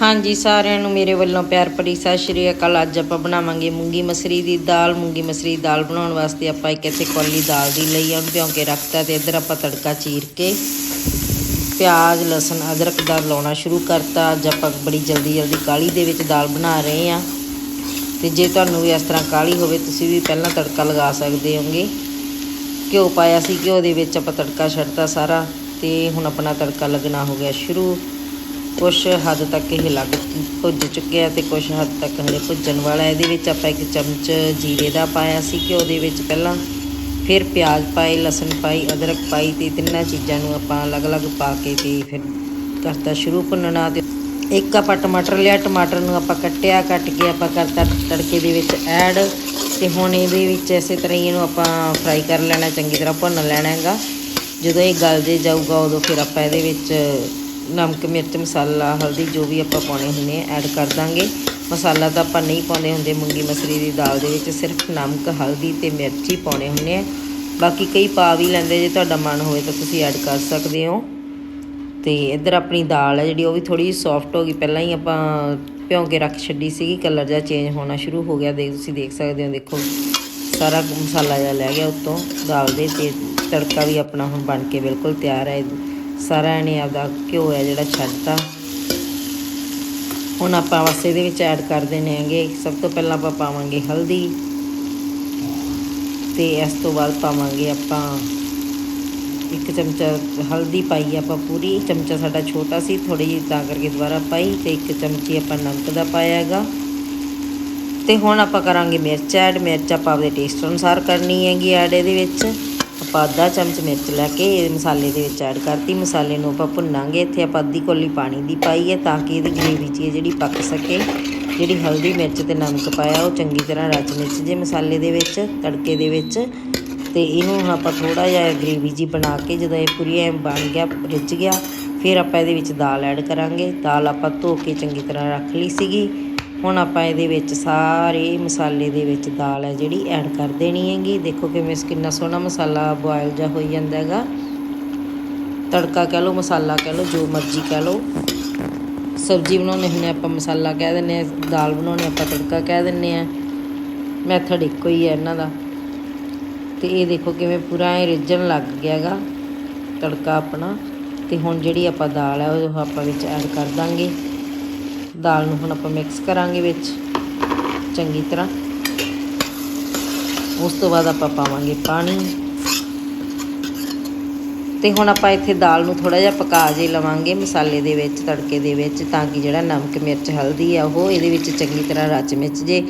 ਹਾਂਜੀ, ਸਾਰਿਆਂ ਨੂੰ ਮੇਰੇ ਵੱਲੋਂ ਪਿਆਰ ਭਰੀ ਸਤਿ ਸ਼੍ਰੀ ਅਕਾਲ। ਅੱਜ ਆਪਾਂ ਬਣਾਵਾਂਗੇ ਮੂੰਗੀ ਮਸਰੀ ਦੀ ਦਾਲ। ਮੂੰਗੀ ਮਸਰੀ ਦੀ ਦਾਲ ਬਣਾਉਣ ਵਾਸਤੇ ਆਪਾਂ ਇੱਕ ਇੱਥੇ ਕੌਲੀ ਦਾਲ ਦੀ ਲਈ ਆ ਭਿਉਂ ਕੇ ਰੱਖਤਾ ਤੇ ਇੱਧਰ ਆਪਾਂ ਤੜਕਾ ਚੀਰ ਕੇ ਪਿਆਜ਼, ਲਸਣ, ਅਦਰਕ ਦਾ ਲਾਉਣਾ ਸ਼ੁਰੂ ਕਰਤਾ। ਅੱਜ ਆਪਾਂ ਬੜੀ ਜਲਦੀ ਜਲਦੀ ਕਾਲੀ ਦੇ ਵਿੱਚ ਦਾਲ ਬਣਾ ਰਹੇ ਆ। ਤੇ ਜੇ ਤੁਹਾਨੂੰ ਵੀ ਇਸ ਤਰ੍ਹਾਂ ਕਾਲੀ ਹੋਵੇ, ਤੁਸੀਂ ਵੀ ਪਹਿਲਾਂ ਤੜਕਾ ਲਗਾ ਸਕਦੇ ਹੋਗੇ। ਘਿਓ ਪਾਇਆ ਸੀ, ਘਿਓ ਦੇ ਵਿੱਚ ਆਪਾਂ ਤੜਕਾ ਛੱਡਤਾ ਸਾਰਾ ਤੇ ਹੁਣ ਆਪਣਾ ਤੜਕਾ ਲੱਗਣਾ ਹੋ ਗਿਆ ਸ਼ੁਰੂ। ਕੁਛ ਹੱਦ ਤੱਕ ਇਹ ਲੱਗ ਭੁੱਜ ਚੁੱਕਿਆ ਤੇ ਕੁਛ ਹੱਦ ਤੱਕ ਹਲੇ ਭੁੱਜਣ ਵਾਲਾ ਇਹਦੇ ਵਿੱਚ ਆਪਾਂ ਇੱਕ ਚਮਚ ਜੀਰੇ ਦਾ ਪਾਇਆ ਸੀ ਘਿਓ ਦੇ ਵਿੱਚ ਪਹਿਲਾਂ ਫਿਰ ਪਿਆਜ਼ ਪਾਏ, ਲਸਣ ਪਾਈ, ਅਦਰਕ ਪਾਈ ਤੇ ਤਿੰਨਾਂ ਚੀਜ਼ਾਂ ਨੂੰ ਆਪਾਂ ਅਲੱਗ-ਅਲੱਗ ਪਾ ਕੇ ਤੇ ਫਿਰ ਕਰਤਾ ਸ਼ੁਰੂ ਭੁੰਨਣਾ ਤੇ ਇੱਕ ਆਪਾਂ ਟਮਾਟਰ ਲਿਆ, ਟਮਾਟਰ ਨੂੰ ਆਪਾਂ ਕੱਟਿਆ, ਕੱਟ ਕੇ ਆਪਾਂ ਕਰਤਾ ਤੜਕੇ ਦੇ ਵਿੱਚ ਐਡ ਤੇ ਹੁਣ ਇਹਦੇ ਵਿੱਚ ਇਸੇ ਤਰ੍ਹਾਂ ਹੀ ਇਹਨੂੰ ਆਪਾਂ ਫਰਾਈ ਕਰ ਲੈਣਾ, ਚੰਗੀ ਤਰ੍ਹਾਂ ਭੁੰਨ ਲੈਣਾ ਹੈਗਾ। ਜਦੋਂ ਇਹ ਗਲ ਜੇ ਜਾਊਗਾ ਉਦੋਂ ਫਿਰ ਆਪਾਂ ਇਹਦੇ ਵਿੱਚ ਨਮਕ, ਮਿਰਚ, ਮਸਾਲਾ, ਹਲਦੀ, ਜੋ ਵੀ ਆਪਾਂ ਪਾਉਣੇ ਹੁੰਦੇ ਆ ਐਡ ਕਰ ਦਾਂਗੇ। ਮਸਾਲਾ ਤਾਂ ਆਪਾਂ ਨਹੀਂ ਪਾਉਂਦੇ ਹੁੰਦੇ, ਮੂੰਗੀ ਮਸਰੀ ਦੀ ਦਾਲ ਦੇ ਵਿੱਚ ਸਿਰਫ ਨਮਕ, ਹਲਦੀ ਤੇ ਮਿਰਚ ਹੀ ਪਾਉਣੇ ਹੁੰਦੇ ਆ। ਬਾਕੀ ਕਈ ਪਾ ਵੀ ਲੈਂਦੇ, ਜੇ ਤੁਹਾਡਾ ਮਨ ਹੋਵੇ ਤਾਂ ਤੁਸੀਂ ਐਡ ਕਰ ਸਕਦੇ ਹੋ। ਤੇ ਇੱਧਰ ਆਪਣੀ ਦਾਲ ਹੈ ਜਿਹੜੀ ਉਹ ਵੀ ਥੋੜੀ ਸੌਫਟ ਹੋ ਗਈ। ਪਹਿਲਾਂ ਹੀ ਆਪਾਂ ਭਿਉਂ ਕੇ ਰੱਖ ਛੱਡੀ ਸੀਗੀ ਕਲਰ ਜਿਹਾ ਚੇਂਜ ਹੋਣਾ ਸ਼ੁਰੂ ਹੋ ਗਿਆ। ਦੇਖ, ਤੁਸੀਂ ਦੇਖ ਸਕਦੇ ਹੋ, ਦੇਖੋ, ਸਾਰਾ ਮਸਾਲਾ ਜਿਹਾ ਲੈ ਗਿਆ ਉੱਤੋਂ। ਦਾਲ ਦੇ ਤੇ ਤੜਕਾ ਵੀ ਆਪਣਾ ਹੁਣ ਬਣ ਕੇ ਬਿਲਕੁਲ ਤਿਆਰ ਹੈ ਸਾਰਾ ਇਹਨੇ ਆਪਦਾ ਘਿਓ ਹੈ ਜਿਹੜਾ ਛੱਡਤਾ। ਹੁਣ ਆਪਾਂ ਬਸ ਇਹਦੇ ਵਿੱਚ ਐਡ ਕਰ ਦੇਣੇ ਹੈਗੇ। ਸਭ ਤੋਂ ਪਹਿਲਾਂ ਆਪਾਂ ਪਾਵਾਂਗੇ ਹਲਦੀ। ਤੇ ਇਸ ਤੋਂ ਬਾਅਦ ਪਾਵਾਂਗੇ ਆਪਾਂ ਇੱਕ ਚਮਚਾ ਹਲਦੀ ਪਾਈ ਆਪਾਂ ਪੂਰੀ। ਚਮਚਾ ਸਾਡਾ ਛੋਟਾ ਸੀ ਥੋੜੀ ਜਿਹੀ ਤਾਂ ਕਰਕੇ ਦੁਬਾਰਾ ਪਾਈ ਤੇ ਇੱਕ ਚਮਚੀ ਆਪਾਂ ਨਮਕ ਦਾ ਪਾਇਆ ਹੈਗਾ। ਤੇ ਹੁਣ ਆਪਾਂ ਕਰਾਂਗੇ ਮਿਰਚ ਐਡ ਮਿਰਚ ਆਪਾਂ ਆਪਦੇ ਟੇਸਟ ਅਨੁਸਾਰ ਕਰਨੀ ਹੈਗੀ ਐਡ ਇਹਦੇ ਵਿੱਚ। ਆਪਾਂ ਅੱਧਾ ਚਮਚ ਮਿਰਚ ਲੈ ਕੇ ਇਹ ਮਸਾਲੇ ਦੇ ਵਿੱਚ ਐਡ ਕਰਤੀ। ਮਸਾਲੇ ਨੂੰ ਆਪਾਂ ਭੁੰਨਾਂਗੇ। ਇੱਥੇ ਆਪਾਂ ਅੱਧੀ ਕੋਲੀ ਪਾਣੀ ਦੀ ਪਾਈ ਹੈ ਤਾਂ ਕਿ ਇਹਦੀ ਗ੍ਰੇਵੀ ਜੀ ਜਿਹੜੀ ਪੱਕ ਸਕੇ। ਜਿਹੜੀ ਹਲਦੀ ਮਿਰਚ ਤੇ ਨਮਕ ਪਾਇਆ, ਉਹ ਚੰਗੀ ਤਰ੍ਹਾਂ ਰਚ ਮਿਰਚ ਜੇ ਮਸਾਲੇ ਦੇ ਵਿੱਚ, ਤੜਕੇ ਦੇ ਵਿੱਚ। ਤੇ ਇਹਨੂੰ ਹੁਣ ਆਪਾਂ ਥੋੜਾ ਜਿਹਾ ਗ੍ਰੇਵੀ ਜੀ ਬਣਾ ਕੇ ਜਦੋਂ ਇਹ ਪੂਰੀ ਐ ਬਣ ਗਿਆ, ਰਿੱਝ ਗਿਆ, ਫਿਰ ਆਪਾਂ ਇਹਦੇ ਵਿੱਚ ਦਾਲ ਐਡ ਕਰਾਂਗੇ। ਦਾਲ ਆਪਾਂ ਧੋ ਕੇ ਚੰਗੀ ਤਰ੍ਹਾਂ ਰੱਖ ਲਈ ਸੀਗੀ। ਹੁਣ ਆਪਾਂ ਇਹਦੇ ਵਿੱਚ ਸਾਰੇ ਮਸਾਲੇ ਦੇ ਵਿੱਚ ਦਾਲ ਹੈ ਜਿਹੜੀ ਐਡ ਕਰ ਦੇਣੀ ਹੈਗੀ। ਦੇਖੋ ਕਿਵੇਂ ਕਿੰਨਾ ਸੋਹਣਾ ਮਸਾਲਾ ਬੋਇਲ ਜਾ ਹੋਈ ਜਾਂਦਾ ਹੈਗਾ। ਤੜਕਾ ਕਹਿ ਲਓ, ਮਸਾਲਾ ਕਹਿ ਲਓ, ਜੋ ਮਰਜ਼ੀ ਕਹਿ ਲਓ। ਸਬਜ਼ੀ ਬਣਾਉਣੇ ਹੁੰਦੇ ਆਪਾਂ ਮਸਾਲਾ ਕਹਿ ਦਿੰਦੇ ਆ ਦਾਲ ਬਣਾਉਣੇ ਆਪਾਂ ਤੜਕਾ ਕਹਿ ਦਿੰਦੇ ਆ ਮੈਥਡ ਇੱਕੋ ਹੀ ਹੈ ਇਹਨਾਂ ਦਾ। ਤੇ ਇਹ ਦੇਖੋ ਕਿਵੇਂ ਪੂਰਾ ਇਹ ਰਿੱਝਣ ਲੱਗ ਗਿਆਗਾ ਤੜਕਾ ਆਪਣਾ। ਤੇ ਹੁਣ ਜਿਹੜੀ ਆਪਾਂ ਦਾਲ ਹੈ ਉਹ ਆਪਾਂ ਵਿੱਚ ਐਡ ਕਰ ਦਾਂਗੇ। ਦਾਲ ਨੂੰ ਹੁਣ ਆਪਾਂ ਮਿਕਸ ਕਰਾਂਗੇ ਵਿੱਚ, ਚੰਗੀ ਤਰ੍ਹਾਂ। ਉਸ ਤੋਂ ਬਾਅਦ ਆਪਾਂ ਪਾਵਾਂਗੇ ਪਾਣੀ। ਤੇ ਹੁਣ ਆਪਾਂ ਇੱਥੇ ਦਾਲ ਨੂੰ ਥੋੜਾ ਜਿਹਾ ਪਕਾ ਜੇ ਲਵਾਂਗੇ ਮਸਾਲੇ ਦੇ ਵਿੱਚ, ਤੜਕੇ ਦੇ ਵਿੱਚ, ਤਾਂ ਕਿ ਜਿਹੜਾ ਨਮਕ, ਮਿਰਚ, ਹਲਦੀ ਆ ਉਹ ਇਹਦੇ ਵਿੱਚ ਚੰਗੀ ਤਰ੍ਹਾਂ ਰਚ ਮਿਚ ਜੇ।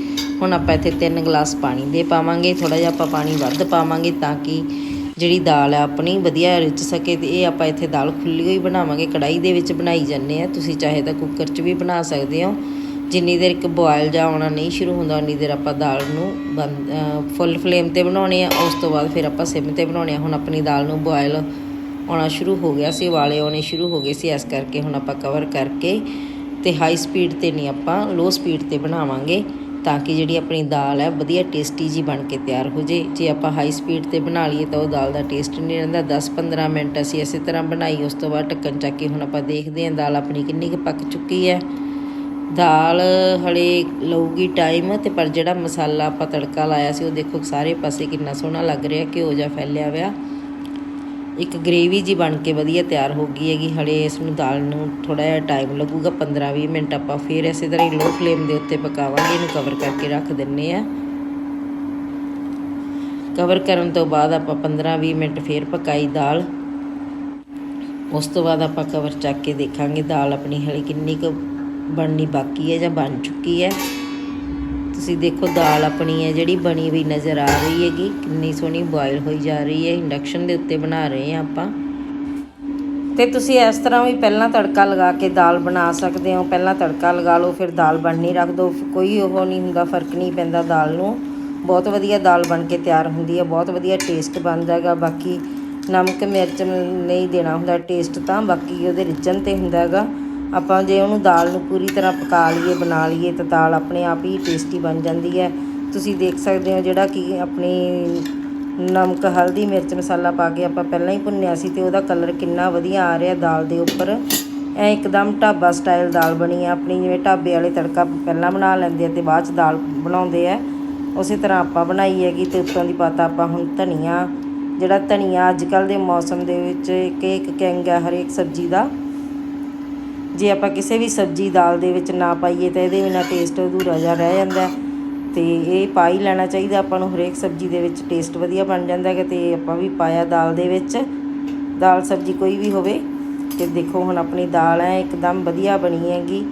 ਹੁਣ ਆਪਾਂ ਇੱਥੇ 3 ਗਲਾਸ ਪਾਣੀ ਦੇ ਪਾਵਾਂਗੇ ਥੋੜਾ ਜਿਹਾ ਆਪਾਂ ਪਾਣੀ ਵੱਧ ਪਾਵਾਂਗੇ ਤਾਂ ਕਿ ਜਿਹੜੀ ਦਾਲ ਆ, ਆਪਣੀ ਵਧੀਆ ਰਿੱਝ ਸਕੇ ਤੇ ਇਹ ਆਪਾਂ ਇੱਥੇ ਦਾਲ ਖੁੱਲੀ ਹੋਈ ਬਣਾਵਾਂਗੇ ਕੜਾਈ ਦੇ ਵਿੱਚ ਬਣਾਈ ਜਾਂਦੇ ਆ। ਤੁਸੀਂ ਚਾਹੇ ਤਾਂ ਕੁੱਕਰ 'ਚ ਵੀ ਬਣਾ ਸਕਦੇ ਹੋ। ਜਿੰਨੀ ਦੇਰ ਇੱਕ ਬੋਇਲ ਜਾਂ ਆਉਣਾ ਨਹੀਂ ਸ਼ੁਰੂ ਹੁੰਦਾ, ਉਨੀ ਦੇਰ ਆਪਾਂ ਦਾਲ ਨੂੰ ਫੁੱਲ ਫਲੇਮ ਤੇ ਬਣਾਉਣੀ ਆ। ਉਸ ਤੋਂ ਬਾਅਦ ਫਿਰ ਆਪਾਂ ਸਿਮ ਤੇ ਬਣਾਉਣੀ ਆ। ਹੁਣ ਆਪਣੀ ਦਾਲ ਨੂੰ ਬੋਇਲ ਆਉਣਾ ਸ਼ੁਰੂ ਹੋ ਗਿਆ ਸੀ ਵਾਲੇ ਆਉਣੇ ਸ਼ੁਰੂ ਹੋ ਗਏ ਸੀ, ਇਸ ਕਰਕੇ ਹੁਣ ਆਪਾਂ ਕਵਰ ਕਰਕੇ ਤੇ ਹਾਈ ਸਪੀਡ ਤੇ ਨਹੀਂ ਆਪਾਂ ਲੋ ਸਪੀਡ ਤੇ ਬਣਾਵਾਂਗੇ। ਤਾਂ ਕਿ ਜਿਹੜੀ ਆਪਣੀ ਦਾਲ ਹੈ ਵਧੀਆ ਟੇਸਟੀ ਜੀ ਬਣ ਕੇ ਤਿਆਰ ਹੋ ਜੇ ਜੇ ਆਪਾਂ ਹਾਈ ਸਪੀਡ ਤੇ ਬਣਾ ਲਈਏ ਤਾਂ ਉਹ ਦਾਲ ਦਾ ਟੇਸਟ ਨਹੀਂ ਰਹਿੰਦਾ। 10-15 ਮਿੰਟ ਅਸੀਂ ਇਸੇ ਤਰ੍ਹਾਂ ਬਣਾਈ, ਉਸ ਤੋਂ ਬਾਅਦ ਢੱਕਣ ਚੱਕ ਕੇ ਹੁਣ ਆਪਾਂ ਦੇਖਦੇ ਹਾਂ ਦਾਲ ਆਪਣੀ ਕਿੰਨੀ ਕੁ ਪੱਕ ਚੁੱਕੀ ਹੈ। ਦਾਲ ਹਲੇ ਲਊਗੀ ਟਾਈਮ ਤੇ, ਪਰ ਜਿਹੜਾ ਮਸਾਲਾ ਆਪਾਂ ਤੜਕਾ ਲਾਇਆ ਸੀ ਉਹ ਦੇਖੋ ਸਾਰੇ ਪਾਸੇ ਕਿੰਨਾ ਸੋਹਣਾ ਲੱਗ ਰਿਹਾ, ਘਿਓ ਜਿਹਾ ਫੈਲਿਆ ਹੋਇਆ। ਇੱਕ ਗ੍ਰੇਵੀ ਜੀ ਬਣ ਕੇ ਵਧੀਆ ਤਿਆਰ ਹੋ ਗਈ ਹੈਗੀ, ਹਲੇ ਇਸ ਨੂੰ ਦਾਲ ਨੂੰ ਥੋੜਾ ਜਿਹਾ ਟਾਈਮ ਲੱਗੂਗਾ 15-20 ਮਿੰਟ ਆਪਾਂ ਫਿਰ ਇਸੇ ਤਰ੍ਹਾਂ ਹੀ ਲੋ ਫਲੇਮ ਦੇ ਉੱਤੇ ਪਕਾਵਾਂਗੇ, ਇਹਨੂੰ ਕਵਰ ਕਰਕੇ ਰੱਖ ਦਿੰਨੇ ਆ। ਕਵਰ ਕਰਨ ਤੋਂ ਬਾਅਦ ਆਪਾਂ 15-20 ਮਿੰਟ ਫਿਰ ਪਕਾਈ ਦਾਲ। ਉਸ ਤੋਂ ਬਾਅਦ ਆਪਾਂ ਕਵਰ ਚੱਕ ਕੇ ਦੇਖਾਂਗੇ ਦਾਲ ਆਪਣੀ ਹਲੇ ਕਿੰਨੀ ਕੁ ਬਣਨੀ ਬਾਕੀ ਹੈ ਜਾਂ ਬਣ ਚੁੱਕੀ ਹੈ। ਤੁਸੀਂ ਦੇਖੋ ਦਾਲ ਆਪਣੀ ਹੈ, ਜਿਹੜੀ ਬਣੀ ਹੋਈ ਨਜ਼ਰ ਆ ਰਹੀ ਹੈਗੀ। ਕਿੰਨੀ ਸੋਹਣੀ ਬੋਇਲ ਹੋਈ ਜਾ ਰਹੀ ਹੈ। ਇੰਡਕਸ਼ਨ ਦੇ ਉੱਤੇ ਬਣਾ ਰਹੇ ਹਾਂ ਆਪਾਂ। ਤੇ ਤੁਸੀਂ ਇਸ ਤਰ੍ਹਾਂ ਵੀ ਪਹਿਲਾਂ ਤੜਕਾ ਲਗਾ ਕੇ ਦਾਲ ਬਣਾ ਸਕਦੇ ਹੋ। ਪਹਿਲਾਂ ਤੜਕਾ ਲਗਾ ਲਓ, ਫਿਰ ਦਾਲ ਬਣਨੀ ਰੱਖ ਦਿਓ ਕੋਈ ਉਹ ਨਹੀਂ ਹੁੰਦਾ, ਫ਼ਰਕ ਨਹੀਂ ਪੈਂਦਾ ਦਾਲ ਨੂੰ। ਬਹੁਤ ਵਧੀਆ ਦਾਲ ਬਣ ਕੇ ਤਿਆਰ ਹੁੰਦੀ ਹੈ। ਬਹੁਤ ਵਧੀਆ ਟੇਸਟ ਬਣਦਾ ਹੈਗਾ। ਬਾਕੀ ਨਮਕ, ਮਿਰਚ ਨਹੀਂ ਦੇਣਾ ਹੁੰਦਾ ਟੇਸਟ ਤਾਂ। ਬਾਕੀ ਉਹਦੇ ਰਿੱਝਣ ਤੇ ਹੁੰਦਾ ਹੈਗਾ। ਆਪਾਂ ਜੇ ਉਹਨੂੰ ਦਾਲ ਨੂੰ ਪੂਰੀ ਤਰ੍ਹਾਂ ਪਕਾ ਲਈਏ, ਬਣਾ ਲਈਏ ਤਾਂ ਦਾਲ ਆਪਣੇ ਆਪ ਹੀ ਟੇਸਟੀ ਬਣ ਜਾਂਦੀ ਹੈ। ਤੁਸੀਂ ਦੇਖ ਸਕਦੇ ਹੋ ਜਿਹੜਾ ਕਿ ਆਪਣੀ ਨਮਕ, ਹਲਦੀ, ਮਿਰਚ ਮਸਾਲਾ ਪਾ ਕੇ ਆਪਾਂ ਪਹਿਲਾਂ ਹੀ ਭੁੰਨਿਆ ਸੀ ਤੇ ਉਹਦਾ ਕਲਰ ਕਿੰਨਾ ਵਧੀਆ ਆ ਰਿਹਾ ਦਾਲ ਦੇ ਉੱਪਰ। ਐ ਇੱਕਦਮ ਢਾਬਾ ਸਟਾਈਲ ਦਾਲ ਬਣੀ ਆ ਆਪਣੀ ਜਿਵੇਂ ਢਾਬੇ ਵਾਲੇ ਤੜਕਾ ਪਹਿਲਾਂ ਬਣਾ ਲੈਂਦੇ ਆ ਤੇ ਬਾਅਦ ਚ ਦਾਲ ਬਣਾਉਂਦੇ ਆ। ਉਸੇ ਤਰ੍ਹਾਂ ਆਪਾਂ ਬਣਾਈ ਹੈਗੀ ਤੇ ਉੱਤੋਂ ਦੀ ਪਾਤਾ ਆਪਾਂ ਹੁਣ ਧਨੀਆ। ਜਿਹੜਾ ਧਨੀਆ ਅੱਜ ਕੱਲ ਦੇ ਮੌਸਮ ਦੇ ਵਿੱਚ ਇੱਕ ਇੱਕ ਕਿੰਗ ਹੈ ਹਰੇਕ ਸਬਜ਼ੀ ਦਾ। ਜੇ ਆਪਾਂ ਕਿਸੇ ਵੀ ਸਬਜ਼ੀ ਦਾਲ ਦੇ ਵਿੱਚ ਨਾ ਪਾਈਏ ਤਾਂ ਇਹਦੇ ਬਿਨਾਂ ਟੇਸਟ ਅਧੂਰਾ ਜਿਹਾ ਰਹਿ ਜਾਂਦਾ ਹੈ। ਤੇ ਇਹ ਪਾ ਹੀ ਲੈਣਾ ਚਾਹੀਦਾ, ਆਪਾਂ ਨੂੰ ਹਰੇਕ ਸਬਜ਼ੀ ਦੇ ਵਿੱਚ ਟੇਸਟ ਵਧੀਆ ਬਣ ਜਾਂਦਾ ਹੈ ਤੇ ਆਪਾਂ ਵੀ ਪਾਇਆ ਦਾਲ ਦੇ ਵਿੱਚ। ਦਾਲ ਸਬਜ਼ੀ ਕੋਈ ਵੀ ਹੋਵੇ ਤੇ ਦੇਖੋ ਹੁਣ ਆਪਣੀ ਦਾਲ ਹੈ ਇੱਕਦਮ ਵਧੀਆ ਬਣੀ ਹੈਗੀ।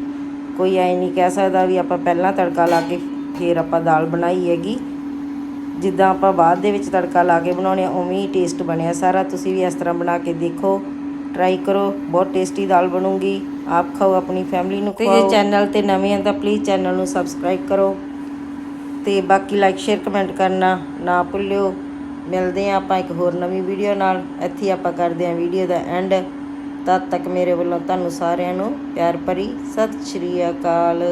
ਕੋਈ ਐ ਨਹੀਂ ਕਹਿ ਸਕਦਾ ਵੀ ਆਪਾਂ ਪਹਿਲਾਂ ਤੜਕਾ ਲਾ ਕੇ ਫਿਰ ਆਪਾਂ ਦਾਲ ਬਣਾਈ ਹੈਗੀ। ਜਿੱਦਾਂ ਆਪਾਂ ਬਾਅਦ ਦੇ ਵਿੱਚ ਤੜਕਾ ਲਾ ਕੇ ਬਣਾਉਣੇ ਆ, ਉਵੇਂ ਹੀ ਟੇਸਟ ਬਣਿਆ ਸਾਰਾ। ਤੁਸੀਂ ਵੀ ਇਸ ਤਰ੍ਹਾਂ ਬਣਾ ਕੇ ਦੇਖੋ ਟਰਾਈ ਕਰੋ, ਬਹੁਤ ਟੇਸਟੀ ਦਾਲ ਬਣੂਗੀ। ਆਪ ਖਾਓ ਆਪਣੀ ਫੈਮਿਲੀ ਨੂੰ ਖਵਾਓ ਤੇ ਜੇ ਚੈਨਲ ਤੇ ਨਵੇਂ ਆ ਤਾਂ ਪਲੀਜ਼ ਚੈਨਲ ਨੂੰ ਸਬਸਕ੍ਰਾਈਬ ਕਰੋ। ਤੇ ਬਾਕੀ ਲਾਈਕ ਸ਼ੇਅਰ ਕਮੈਂਟ ਕਰਨਾ ਨਾ ਭੁੱਲਿਓ। ਮਿਲਦੇ ਆ ਆਪਾਂ ਇੱਕ ਹੋਰ ਨਵੀਂ ਵੀਡੀਓ ਨਾਲ। ਇੱਥੇ ਆਪਾਂ ਕਰਦੇ ਆ ਵੀਡੀਓ ਦਾ ਐਂਡ ਤਦ ਤੱਕ ਮੇਰੇ ਵੱਲੋਂ ਤੁਹਾਨੂੰ ਸਾਰਿਆਂ ਨੂੰ ਪਿਆਰ ਭਰੀ। ਸਤਿ ਸ਼੍ਰੀ ਅਕਾਲ।